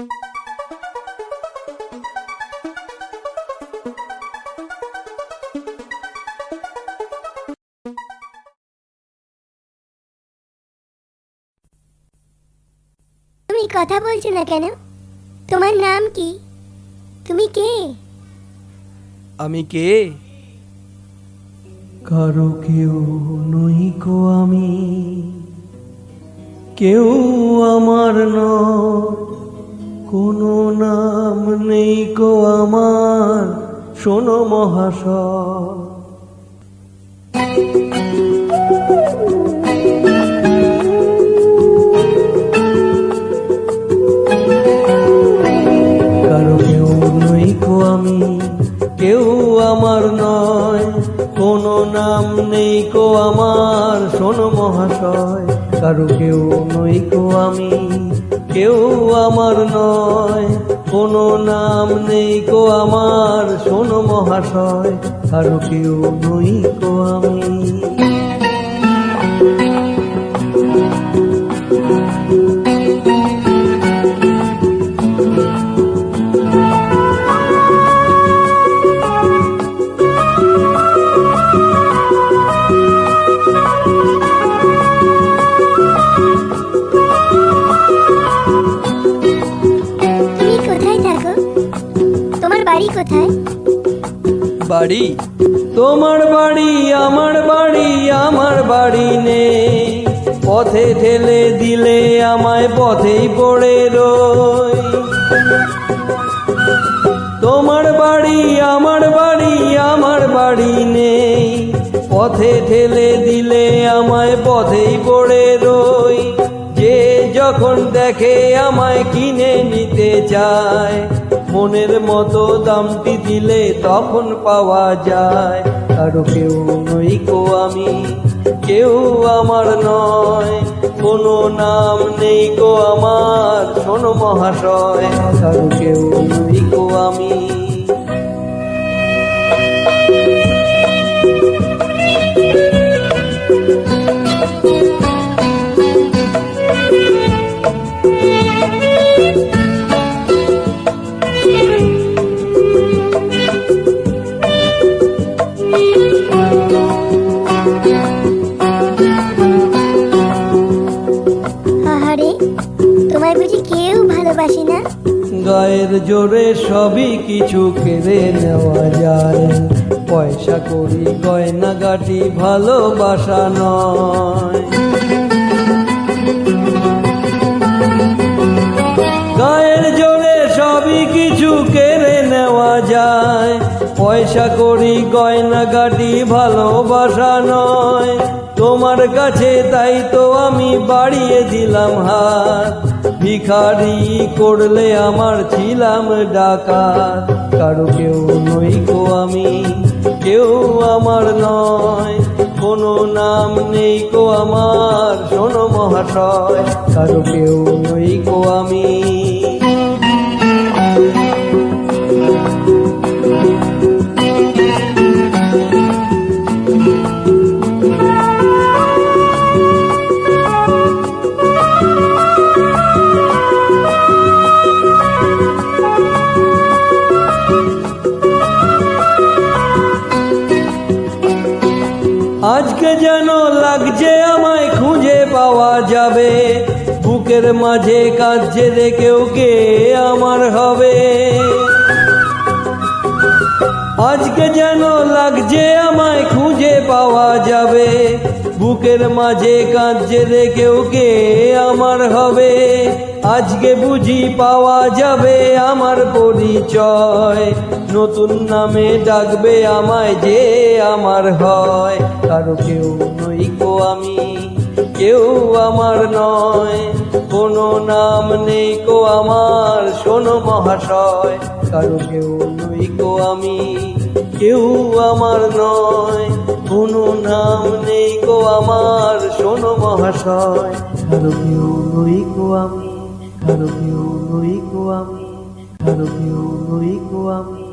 তুমি কথা বলছো না কেন? তোমার নাম কি? তুমি কে? আমি কে? কারও কেউ নই কো আমি। কেউ আমার নয়। কোনো নাম নেই কো আমার। শোনো মহাশয়। কারও কেউ নই কো আমি, কেউ আমার নয়। কোনো নাম নেই কো আমার। শোনো মহাশয়। কারও কেউ নই কো আমি। কেউ আমার নয়, কোনো নাম নেই কো আমার। শোনো মহাশয়, কারও কেউ নই কো আমি বাড়ি। তোমার বাড়ি, আমার বাড়ি আমার বাড়ি নেই। পথে ঠেলে দিলে আমায় পথেই পড়ে রই। তোমার বাড়ি, আমার বাড়ি আমার বাড়ি নেই। পথে ঠেলে দিলে আমায় পথেই পড়ে রই। যে যখন দেখে আমায় কিনে নিতে চায় মনের মতো দামটি দিলে তখন পাওয়া যায়। কারও কেউ নই কো আমি, কেউ আমার নয়। কোনো নাম নেই কো আমার, শোনো মহাশয়। কারও কেউ নই কো আমি। বুঝি কেউ ভালোবাসে না। গায়ের জোরে সবই কিছু কেড়ে নেওয়া যায়। পয়সা করি, গয়না গাটি ভালোবাসা নয়। গায়ের জোরে সবই কিছু কেড়ে নেওয়া যায়। পয়সা করি, গয়না গাটি ভালোবাসা নয়। তোমার কাছে তাই তো আমি বাড়িয়ে দিলাম হাত। ভিখারি করলে আমার ছিলাম ডাকা কারও কেউ নই কো আমি, কেউ আমার নয়। কোনো নাম নেই কো আমার, শোনো মহাশয়। কারও কেউ নই কো আমি লাগছে আমায় খুঁজে পাওয়া যাবে বুকের মাঝে কাঁদছে রে কেউ কে আমার হবে আজকে যেন লাগছে আমায় খুঁজে পাওয়া যাবে বুকের মাঝে কাঁদছে কেউ কে? আমার হবে। আজকে বুঝি পাওয়া যাবে আমার পরিচয়। নতুন নামে ডাকবে আমায় যে আমার হয়। কারও কেউ নই কো আমি, কেউ আমার নয়। কোনো নাম নেই কো আমার, শোনো মহাশয়। কারও কেউ নই কো আমি, কেউ আমার নয়। আমার শোনো মহাশয়। কারও কেউ আমি কারও কেউ আমি আমি।